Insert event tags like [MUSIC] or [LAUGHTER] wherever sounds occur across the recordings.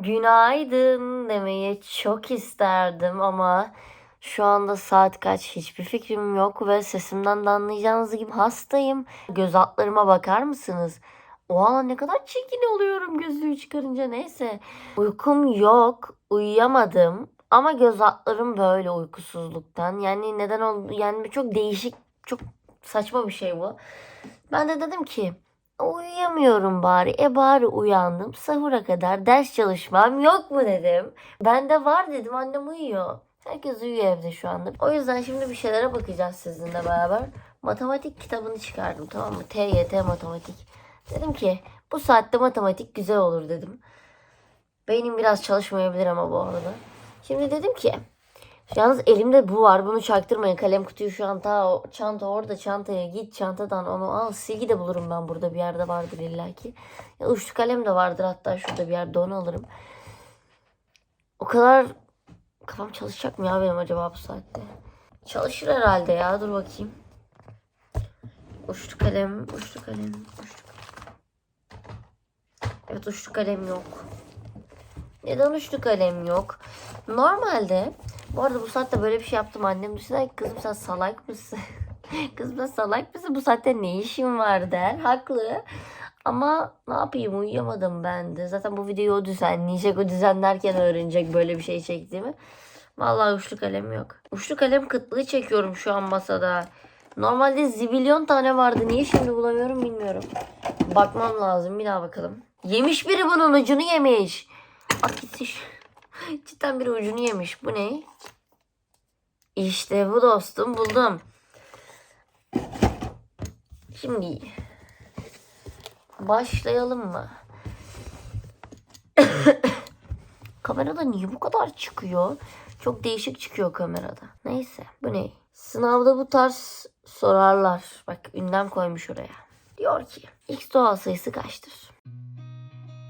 Günaydın demeyi çok isterdim ama şu anda saat kaç hiçbir fikrim yok ve sesimden de anlayacağınız gibi hastayım. Göz altlarıma bakar mısınız? Oha ne kadar çirkin oluyorum gözlüğü çıkarınca neyse. Uykum yok, uyuyamadım ama göz altlarım böyle uykusuzluktan. Yani neden oldu? Yani çok değişik, çok saçma bir şey bu. Ben de dedim ki Uyuyamıyorum bari. E bari uyandım. Sahura kadar ders çalışmam yok mu dedim. Ben de var dedim. Annem uyuyor. Herkes uyuyor evde şu anda. O yüzden şimdi bir şeylere bakacağız sizinle beraber. Matematik kitabını çıkardım tamam mı? TYT matematik. Dedim ki bu saatte matematik güzel olur dedim. Beynim biraz çalışmayabilir ama bu arada. Şimdi dedim ki Yalnız elimde bu var. Bunu çaktırmayın. Kalem kutuyu şu an ta çanta orada çantaya git. Çantadan onu al. Silgi de bulurum ben burada. Bir yerde vardır illaki. Ya uçlu kalem de vardır hatta şurada bir yerde onu alırım. O kadar kafam çalışacak mı ya benim acaba bu saatte? Çalışır herhalde ya. Dur bakayım. Uçlu kalem, uçlu kalem, uçlu kalem. Evet uçlu kalem yok. Neden uçlu kalem yok? Normalde bu arada bu saatte böyle bir şey yaptım. Annem düşünsene kızım sen salak mısın? [LAUGHS] kızım sen salak mısın? Bu saatte ne işin var der. Haklı. Ama ne yapayım uyuyamadım ben de. Zaten bu videoyu o düzenleyecek. O düzenlerken öğrenecek böyle bir şey çektiğimi. Vallahi uçlu kalem yok. Uçlu kalem kıtlığı çekiyorum şu an masada. Normalde zibilyon tane vardı. Niye şimdi bulamıyorum bilmiyorum. Bakmam lazım. Bir daha bakalım. Yemiş biri bunun ucunu yemiş. At gitsin. Cidden bir ucunu yemiş. Bu ne? İşte bu dostum buldum. Şimdi başlayalım mı? [COUGHS] kamerada niye bu kadar çıkıyor? Çok değişik çıkıyor kamerada. Neyse bu ne? Sınavda bu tarz sorarlar. Bak ünlem koymuş oraya. Diyor ki x doğal sayısı kaçtır?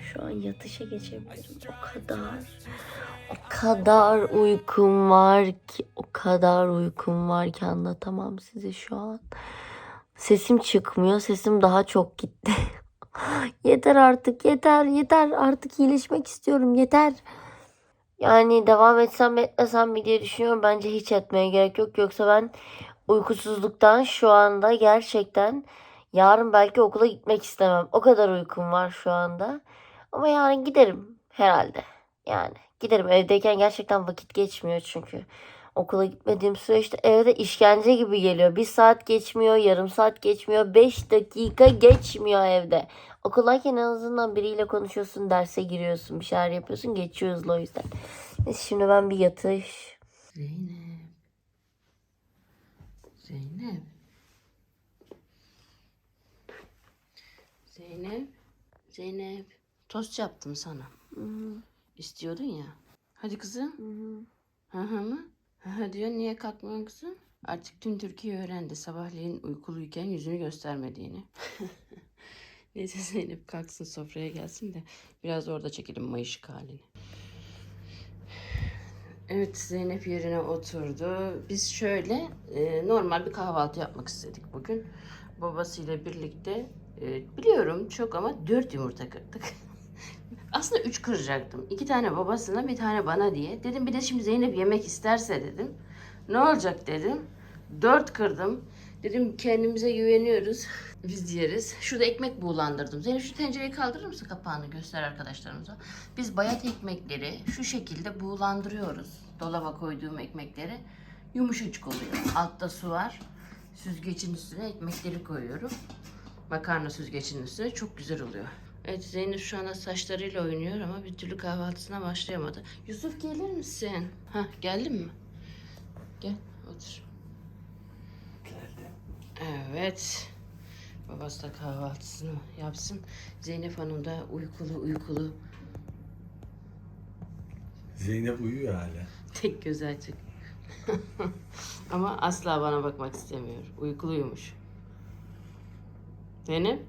Şu an yatışa geçebilirim. O kadar, o kadar uykum var ki, o kadar uykum var ki anlatamam size şu an. Sesim çıkmıyor, sesim daha çok gitti. [LAUGHS] yeter artık, yeter, yeter. Artık iyileşmek istiyorum, yeter. Yani devam etsem etmesem mi diye düşünüyorum. Bence hiç etmeye gerek yok. Yoksa ben uykusuzluktan şu anda gerçekten yarın belki okula gitmek istemem. O kadar uykum var şu anda. Ama yarın giderim herhalde. Yani giderim. Evdeyken gerçekten vakit geçmiyor çünkü. Okula gitmediğim süreçte evde işkence gibi geliyor. Bir saat geçmiyor, yarım saat geçmiyor, beş dakika geçmiyor evde. Okuldayken en azından biriyle konuşuyorsun, derse giriyorsun, bir şeyler yapıyorsun, geçiyor hızlı o yüzden. Neyse şimdi ben bir yatış. Zeynep. Zeynep. Zeynep. Zeynep. Tost yaptım sana. İstiyordun ya. Hadi kızım. Hı hı mı? Hı hı diyor. Niye kalkmıyorsun kızım? Artık tüm Türkiye öğrendi sabahleyin uykuluyken yüzünü göstermediğini. [LAUGHS] Neyse Zeynep kalksın sofraya gelsin de biraz orada çekelim mayışık halini. Evet Zeynep yerine oturdu. Biz şöyle e, normal bir kahvaltı yapmak istedik bugün. Babasıyla birlikte e, biliyorum çok ama dört yumurta kırdık. [LAUGHS] Aslında üç kıracaktım. İki tane babasına bir tane bana diye. Dedim bir de şimdi Zeynep yemek isterse dedim. Ne olacak dedim. Dört kırdım. Dedim kendimize güveniyoruz. Biz yeriz. Şurada ekmek buğulandırdım. Zeynep şu tencereyi kaldırır mısın kapağını göster arkadaşlarımıza. Biz bayat ekmekleri şu şekilde buğulandırıyoruz. Dolaba koyduğum ekmekleri. Yumuşacık oluyor. Altta su var. Süzgecin üstüne ekmekleri koyuyorum. Makarna süzgecinin üstüne çok güzel oluyor. Evet Zeynep şu anda saçlarıyla oynuyor ama bir türlü kahvaltısına başlayamadı. Yusuf gelir misin? Hah geldin mi? Gel otur. Evet. Babası da kahvaltısını yapsın. Zeynep Hanım da uykulu uykulu Zeynep uyuyor hala. tek gözü açık. [LAUGHS] Ama asla bana bakmak istemiyor. Uykuluymuş. Zeynep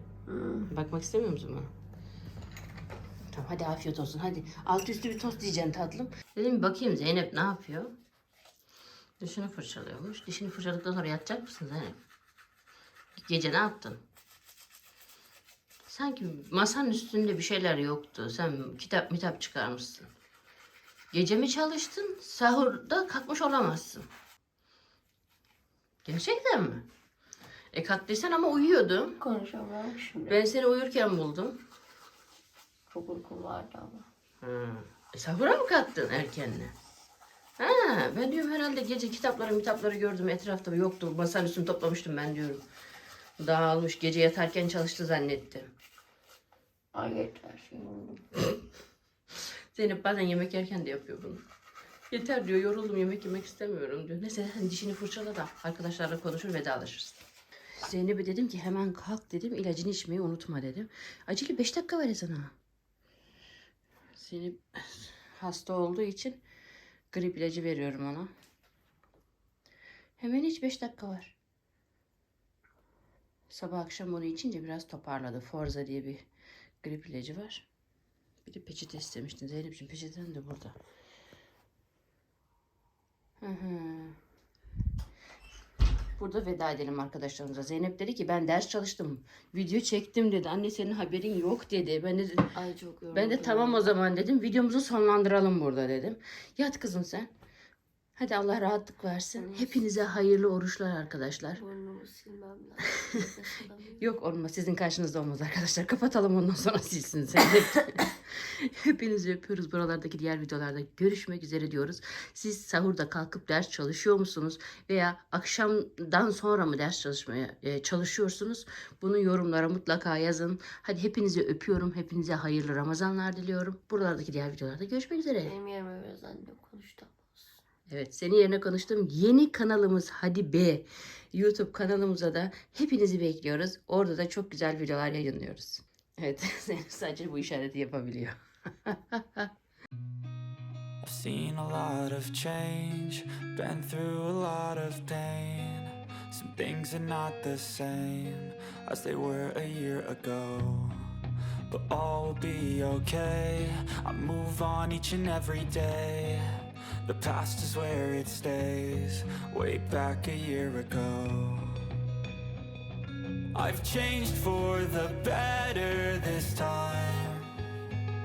bakmak istemiyor musun bana? Tamam hadi afiyet olsun hadi. Alt üstü bir tost diyeceksin tatlım. Dedim bakayım Zeynep ne yapıyor? Dişini fırçalıyormuş. Dişini fırçaladıktan sonra yatacak mısın Zeynep? Gece ne yaptın? Sanki masanın üstünde bir şeyler yoktu. Sen kitap mitap çıkarmışsın. Gece mi çalıştın? Sahurda kalkmış olamazsın. Gerçekten mi? E kalktıysan ama uyuyordum. Konuşamıyorum şimdi. Ben seni uyurken buldum. Çok uykum vardı ama. Ha. E, sahura mı kalktın erkenle? Ha, ben diyorum herhalde gece kitapları kitapları gördüm etrafta yoktu. Masanın üstünü toplamıştım ben diyorum. Dağılmış gece yatarken çalıştı zannettim. Ay yeter oldu. [LAUGHS] Zeynep bazen yemek yerken de yapıyor bunu. Yeter diyor yoruldum yemek yemek istemiyorum diyor. Neyse sen dişini fırçala da arkadaşlarla konuşur vedalaşırız. Zeynep'e dedim ki hemen kalk dedim ilacını içmeyi unutma dedim. Acele 5 dakika var ya sana. Zeynep hasta olduğu için grip ilacı veriyorum ona. Hemen hiç 5 dakika var. Sabah akşam onu içince biraz toparladı. Forza diye bir grip ilacı var. Bir de peçete istemiştin Zeynep'ciğim. Peçeten de burada. Hı hı. Burada veda edelim arkadaşlarımıza. Zeynep dedi ki ben ders çalıştım. Video çektim dedi. Anne senin haberin yok dedi. Ben de, Ay çok yoruldum. ben de tamam o zaman dedim. Videomuzu sonlandıralım burada dedim. Yat kızım sen. Hadi Allah rahatlık versin. Hepinize hayırlı oruçlar arkadaşlar. Burnumu silmem lazım. Nefes [LAUGHS] alamıyorum. Yok olmaz. Sizin karşınızda olmaz arkadaşlar. Kapatalım ondan sonra silsin Zeynep. [LAUGHS] Hepinizi öpüyoruz. Buralardaki diğer videolarda görüşmek üzere diyoruz. Siz sahurda kalkıp ders çalışıyor musunuz? Veya akşamdan sonra mı ders çalışmaya e, çalışıyorsunuz? Bunu yorumlara mutlaka yazın. Hadi hepinizi öpüyorum. Hepinize hayırlı Ramazanlar diliyorum. Buralardaki diğer videolarda görüşmek üzere. Benim yerime biraz annem konuştu. Evet senin yerine konuştum. Yeni kanalımız Hadi Be YouTube kanalımıza da hepinizi bekliyoruz. Orada da çok güzel videolar yayınlıyoruz. Evet [LAUGHS] Zeynep sadece bu işareti yapabiliyor. [LAUGHS] I've seen a lot of change, been through a lot of pain. Some things are not the same as they were a year ago. But all will be okay. I move on each and every day. The past is where it stays, way back a year ago. I've changed for the better this time.